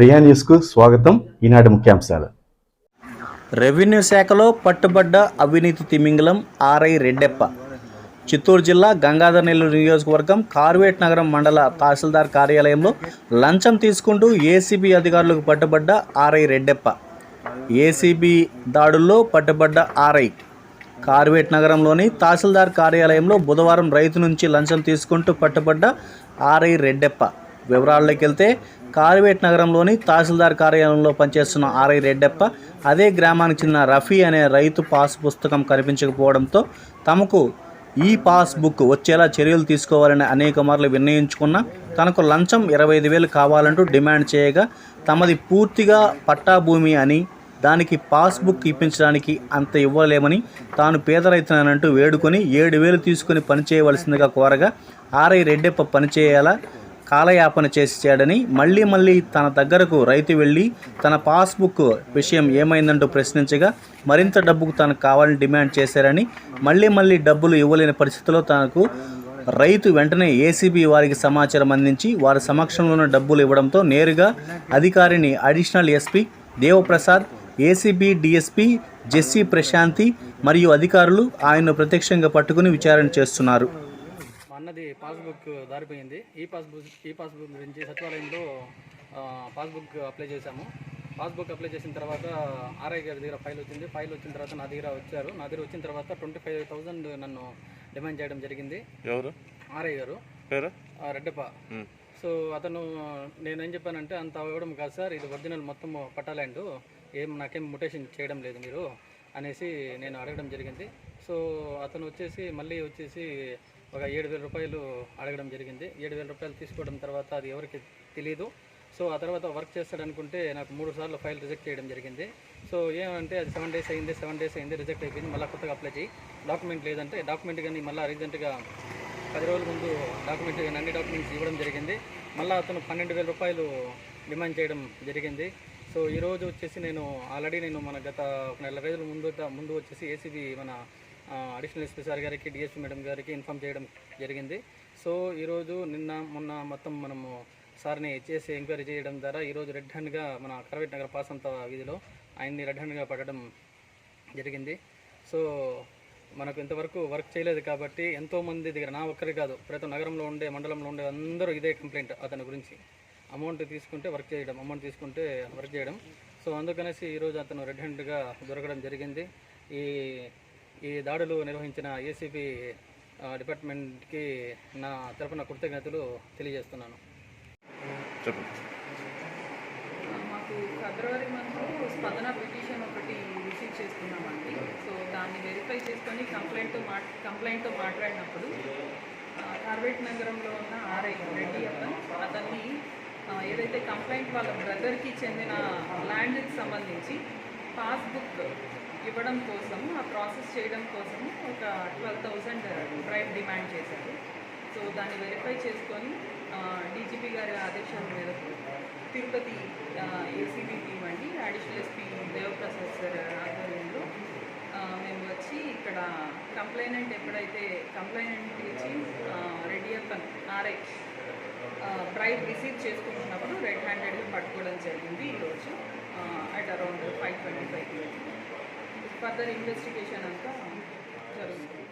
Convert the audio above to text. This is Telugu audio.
ప్రియా న్యూస్కు స్వాగతం. ఈనాటి ముఖ్యాంశాలు. రెవెన్యూ శాఖలో పట్టుబడ్డ అవినీతి తిమింగలం ఆర్ఐ రెడ్డెప్ప. చిత్తూరు జిల్లా గంగాధర్ నెల్లూరు నియోజకవర్గం కార్వేట్ నగరం మండల తహసీల్దార్ కార్యాలయంలో లంచం తీసుకుంటూ ఏసీబీ అధికారులకు పట్టుబడ్డ ఆర్ఐ రెడ్డెప్ప. ఏసీబీ దాడుల్లో పట్టుబడ్డ ఆర్ఐ. కార్వేట్ నగరంలోని తహసీల్దార్ కార్యాలయంలో బుధవారం రైతు నుంచి లంచం తీసుకుంటూ పట్టుబడ్డ ఆర్ఐ రెడ్డెప్ప. వివరాల్లోకి వెళ్తే కార్వేట్ నగరంలోని తహసీల్దార్ కార్యాలయంలో పనిచేస్తున్న ఆర్ఐ రెడ్డప్ప అదే గ్రామానికి చెందిన రఫీ అనే రైతు పాస్ పుస్తకం కనిపించకపోవడంతో తమకు ఈ పాస్ బుక్ వచ్చేలా చర్యలు తీసుకోవాలని అనేక మార్లు నిర్ణయించుకున్న తనకు లంచం ఇరవై ఐదు వేలు కావాలంటూ డిమాండ్ చేయగా తమది పూర్తిగా పట్టా భూమి అని దానికి పాస్బుక్ ఇప్పించడానికి అంత ఇవ్వలేమని తాను పేద రైతునంటూ వేడుకొని ఏడు వేలు తీసుకుని పనిచేయవలసిందిగా కోరగా ఆర్ఐ రెడ్డెప్ప పనిచేయాలా కాలయాపన చేసాడని మళ్ళీ మళ్ళీ తన దగ్గరకు రైతు వెళ్ళి తన పాస్బుక్ విషయం ఏమైందంటూ ప్రశ్నించగా మరింత డబ్బుకు తనకు కావాలని డిమాండ్ చేశారని మళ్ళీ మళ్ళీ డబ్బులు ఇవ్వలేని పరిస్థితిలో తనకు రైతు వెంటనే ఏసీబీ వారికి సమాచారం అందించి వారి సమక్షంలోనే డబ్బులు ఇవ్వడంతో నేరుగా అధికారిని additional SP Devaprasad ACB DSP Jessie Prashanthi మరియు అధికారులు ఆయన్ను ప్రత్యక్షంగా పట్టుకుని విచారణ చేస్తున్నారు. అన్నది పాస్బుక్ దారిపోయింది. ఈ పాస్బుక్ ఈ పాస్బుక్ గురించి సచివాలయంలో పాస్బుక్ అప్లై చేశాము. పాస్బుక్ అప్లై చేసిన తర్వాత ఆర్ఐ గారి దగ్గర ఫైల్ వచ్చింది. ఫైల్ వచ్చిన తర్వాత నా దగ్గర వచ్చారు. నా దగ్గర వచ్చిన తర్వాత ట్వంటీ ఫైవ్ థౌజండ్ నన్ను డిమాండ్ చేయడం జరిగింది. ఎవరు? ఆర్ఐ గారు. రెడ్డప్ప. సో అతను నేనేం చెప్పానంటే అంత ఇవ్వడం కాదు సార్. ఇది ఒరిజినల్ మొత్తం పట్టాలండ్ ఏం నాకేం ముటేషన్ చేయడం లేదు మీరు అనేసి నేను అడగడం జరిగింది. సో అతను వచ్చేసి మళ్ళీ వచ్చేసి ఒక ఏడు వేల రూపాయలు అడగడం జరిగింది. ఏడు వేల రూపాయలు తీసుకోవడం తర్వాత అది ఎవరికి తెలియదు సో ఆ తర్వాత వర్క్ చేస్తాడనుకుంటే నాకు మూడు సార్లు ఫైల్ రిజెక్ట్ చేయడం జరిగింది. సో ఏమంటే అది సెవెన్ డేస్ అయింది సెవెన్ డేస్ అయింది రిజెక్ట్ అయిపోయింది. మళ్ళీ కొత్తగా అప్లై చేయి. డాక్యుమెంట్ లేదంటే డాక్యుమెంట్ కానీ మళ్ళీ రీసెంట్గా పది రోజుల ముందు డాక్యుమెంట్ కానీ అన్ని డాక్యుమెంట్స్ ఇవ్వడం జరిగింది. మళ్ళీ అతను పన్నెండు వేల రూపాయలు డిమాండ్ చేయడం జరిగింది. సో ఈరోజు వచ్చేసి నేను ఆల్రెడీ నేను మన గత ఒక నెల రోజుల ముందు ముందు వచ్చేసి ఏసీబీ మన అడిషనల్ ఎస్పీ సార్ గారికి డిఎస్పీ మేడం గారికి ఇన్ఫామ్ చేయడం జరిగింది. సో ఈరోజు నిన్న మొన్న మొత్తం మనము సార్ని చేసి ఎంక్వైరీ చేయడం ద్వారా ఈరోజు రెడ్ హ్యాండ్గా మన కరవేట్ నగర పాసంత వీధిలో ఆయన్ని రెడ్ హ్యాండ్గా పట్టడం జరిగింది. సో మనకు ఇంతవరకు వర్క్ చేయలేదు కాబట్టి ఎంతోమంది దగ్గర నా ఒక్కరి కాదు ప్రతి నగరంలో ఉండే మండలంలో ఉండే అందరూ ఇదే కంప్లైంట్ అతని గురించి. అమౌంట్ తీసుకుంటే వర్క్ చేయడం అమౌంట్ తీసుకుంటే వర్క్ చేయడం. సో అందుకనేసి ఈరోజు అతను రెడ్ హ్యాండ్గా దొరకడం జరిగింది. ఈ ఈ దాడులు నిర్వహించిన ఏసీపీ డిపార్ట్మెంట్కి నా తరపున కృతజ్ఞతలు తెలియజేస్తున్నాను. చెప్పు మాకు ఫిబ్రవరి మంత్ స్పందన పిటిషన్ ఒకటి రిసీవ్ చేసుకున్నామండి సో దాన్ని వెరిఫై చేసుకొని కంప్లైంట్తో మా కంప్లైంట్తో మాట్లాడినప్పుడు కార్వేట్ నగరంలో ఉన్న ఆర్ఐ రెడ్డి అతను అతన్ని ఏదైతే కంప్లైంట్ వాళ్ళ బ్రదర్కి చెందిన ల్యాండ్కి సంబంధించి పాస్బుక్ ఇవ్వడం కోసం ఆ ప్రాసెస్ చేయడం కోసం ఒక ట్వెల్వ్ థౌజండ్ డ్రైవ్ డిమాండ్ చేశారు. సో దాన్ని వెరిఫై చేసుకొని డీజీపీ గారి ఆదేశాల మేరకు తిరుపతి ఏసీబీ టీం అండి అడిషనల్ ఎస్పీ దేవప్రసాద్ సార్ ఆధ్వర్యంలో మేము వచ్చి ఇక్కడ కంప్లైనెంట్ ఎప్పుడైతే కంప్లైనెంట్ ఇచ్చి రెడీ ఆర్ఐ ప్రైజ్ రిసీవ్ చేసుకుంటున్నప్పుడు రెడ్ హ్యాండెడ్గా పట్టుకోవడం జరిగింది ఈరోజు. అట్ ఫర్దర్ ఇన్వెస్టిగేషన్ అంతా జరుగుతుంది